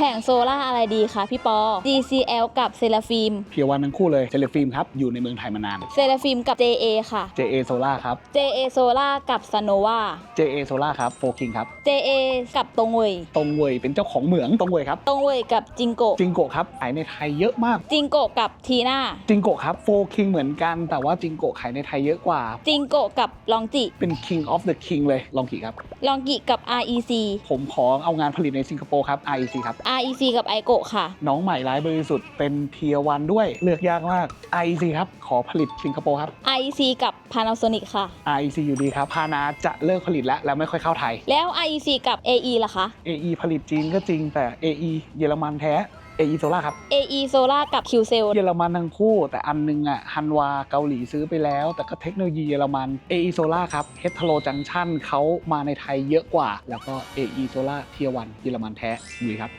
แผงโซล่าอะไรดีคะพี่ปอ GCL กับเซราฟิมเพียวันทั้งคู่เลยเซเลฟิล์มครับ อยู่ในเมืองไทยมานาน เซราฟิมกับ JA ค่ะ JA Solar ครับ JA Solar กับ Sanova JA Solar ครับโฟคิงครับ JA กับตงเวยตรงเวยเป็นเจ้าของเหมืองตรงเวยครับตงเวยกับจิงโกจิงโกะครับขายในไทยเยอะมากจิงโกกับทีน่าจิงโกะครับโฟคิงเหมือนกันแต่ว่าจิงโกะขายในไทยเยอะกว่า จิงโกกับลองจิเป็น King of the King เลยลองกี่ครับ ลองกิกับ REC ผมขอเอางานผลิตในสิงคโปร์ครับ REC ครับ REC กับไอโกค่ะ น้องใหม่ร้ายบริสุทธิ์เป็นเทียวันด้วย เลือกยากมาก REC ครับ ขอผลิตสิงคโปร์ครับ REC กับ Panasonic ค่ะ REC อยู่ดีครับ พานาจะเลิกผลิตแล้วแล้วไม่ค่อยเข้าไทย แล้ว REC กับ AE ล่ะคะ AE ผลิตจีนก็จริงแต่ AE เยอรมันแท้ AE Solar ครับ AE Solar กับ QCell เยอรมันทั้งคู่ แต่อันนึงอะฮันวาเกาหลีซื้อไปแล้ว แต่ก็เทคโนโลยีเยอรมัน AE Solar ครับ Hetero Junction เขามาในไทยเยอะกว่า แล้วก็ AE Solar เทียวันเยอรมันแท้อยู่ดีครับ